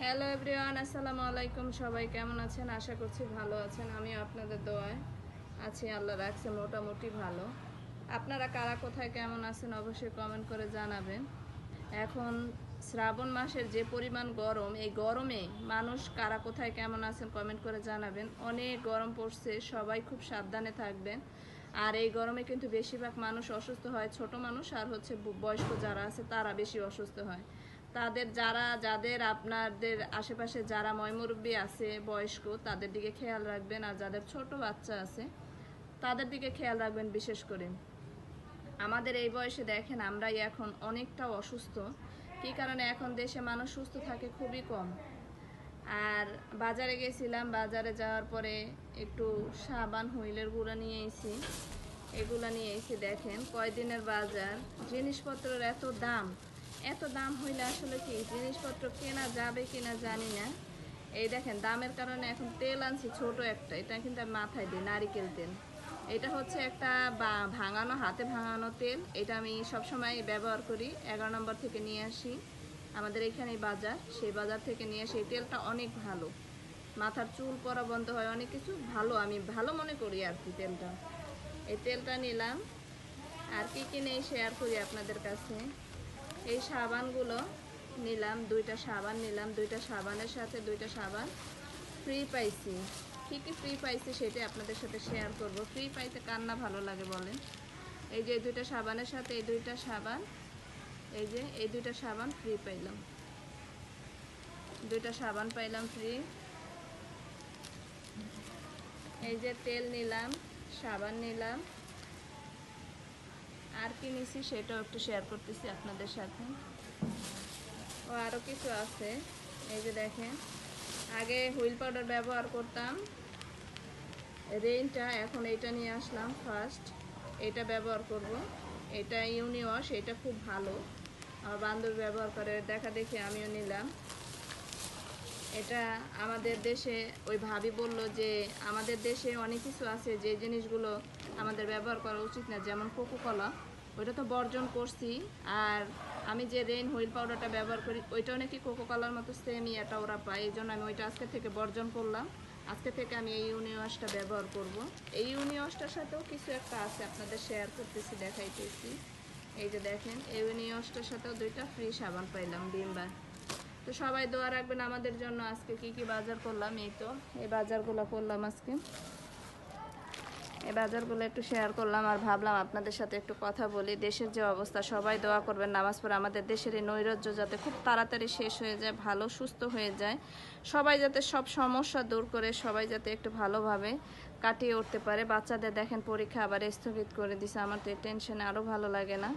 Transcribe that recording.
Hello everyone আসসালামু আলাইকুম। সবাই কেমন আছেন? আশা করছি ভালো আছেন। আমি আপনাদের দোয়ায় আছি। আল্লাহ রাখছে, মোটামুটি ভালো। আপনারা কারা কোথায় কেমন আছেন অবশ্যই কমেন্ট করে জানাবেন। এখন শ্রাবণ মাসের যে পরিমাণ গরম, এই গরমে মানুষ কারা কোথায় কেমন আছেন কমেন্ট করে জানাবেন। অনেক গরম পড়ছে, সবাই খুব সাবধানে থাকবেন। আর এই গরমে কিন্তু বেশিরভাগ মানুষ অসুস্থ হয়, ছোট মানুষ আর হচ্ছে বয়স্ক যারা আছে, তারা বেশি অসুস্থ হয়। তাদের যারা, যাদের আপনাদের আশেপাশে যারা ময়মুরব্বী আছে, বয়স্ক, তাদের দিকে খেয়াল রাখবেন। আর যাদের ছোট বাচ্চা আছে, তাদের দিকে খেয়াল রাখবেন বিশেষ করে। আমাদের এই বয়সে দেখেন, আমরাই এখন অনেকটা অসুস্থ। কী কারণে এখন দেশে মানুষ সুস্থ থাকে খুবই কম। আর বাজারে গেছিলাম, বাজারে যাওয়ার পরে একটু সাবান, হুইলের গুঁড়া নিয়ে এসেছি। এগুলো নিয়ে এসে দেখেন, কয়দিনের বাজার? জিনিসপত্রের এত দাম। এত দাম হইলে আসলে কি জিনিসপত্র কেনা যাবে কিনা জানি না। এই দেখেন, দামের কারণে এখন তেল আনছি, ছোট একটা। এটা কিন্তু আমি মাথায় দিই, নারিকেল তেল। এটা হচ্ছে একটা ভাঙানো, হাতে ভাঙানো তেল। এটা আমি সবসময় ব্যবহার করি, এগারো নম্বর থেকে নিয়ে আসি। আমাদের এখানে বাজার, সেই বাজার থেকে নিয়ে আসি। এই তেলটা অনেক ভালো। মাথার চুল পরা বন্ধ হয়, অনেক কিছু ভালো, আমি ভালো মনে করি আর কি তেলটা। এই তেলটা নিলাম। আর কি কি নেই শেয়ার করি আপনাদের কাছে? এই সাবানগুলো নিলাম, দুইটা সাবান নিলাম, দুইটা সাবানের সাথে দুইটা সাবান ফ্রি পাইছি। কী কী ফ্রি পাইছি সেটাই আপনাদের সাথে শেয়ার করব। ফ্রি পাইতে কার না ভালো লাগে বলেন? এই যে এই দুইটা সাবানের সাথে এই দুইটা সাবান, এই যে এই দুইটা সাবান ফ্রি পাইলাম। দুইটা সাবান পাইলাম ফ্রি এই যে তেল নিলাম, সাবান নিলাম। আর কি নিছি সেটাও একটু শেয়ার করতেছি আপনাদের সাথে। ও আরও কিছু আছে। এই যে দেখেন, আগে হুইল পাউডার ব্যবহার করতাম। রেইনটা, এখন এটা নিয়ে আসলাম ফার্স্ট এটা ব্যবহার করব। এটা ইউনিওয়াশ এটা খুব ভালো। আমার বান্ধবী ব্যবহার করে, দেখা দেখে আমিও নিলাম। এটা আমাদের দেশে, ওই ভাবি বলল যে আমাদের দেশে অনেক কিছু আছে যে জিনিসগুলো আমাদের ব্যবহার করা উচিত না, যেমন কোকো কলা ওইটা তো বর্জন করছি। আর আমি যে রেইন হুইল পাউডারটা ব্যবহার করি, ওইটাও নাকি কোকো কলার মতো সেমই এটা ওরা পায়। এই জন্য আমি ওইটা আজকে থেকে বর্জন করলাম। আজকে থেকে আমি এই ইউনিওয়াশটা ব্যবহার করব। এই ইউনিওয়াশটার সাথেও কিছু একটা আছে আপনাদের শেয়ার করতেছি, দেখাইতেছি। এই যে দেখেন, এই ইউনিওয়াশটার সাথেও দুইটা ফ্রি সাবান পাইলাম বিমবার তো সবাই দোয়া রাখবেন আমাদের জন্য আজকে কি কি বাজার করলাম, এই তো, এই বাজারগুলো করলাম আজকে। এই বাজারগুলো একটু শেয়ার করলাম আর ভাবলাম আপনাদের সাথে একটু কথা বলি। দেশের যে অবস্থা, সবাই দোয়া করবেন নামাজ পড়ে। আমাদের দেশের এই নৈরাজ্য যাতে খুব তাড়াতাড়ি শেষ হয়ে যায়, ভালো, সুস্থ হয়ে যায়। সবাই যাতে সব সমস্যা দূর করে, সবাই যাতে একটু ভালোভাবে কাটিয়ে উঠতে পারে। বাচ্চাদের দেখেন পরীক্ষা আবার স্থগিত করে দিছে। আমার তো এই টেনশনে আরও ভালো লাগে না।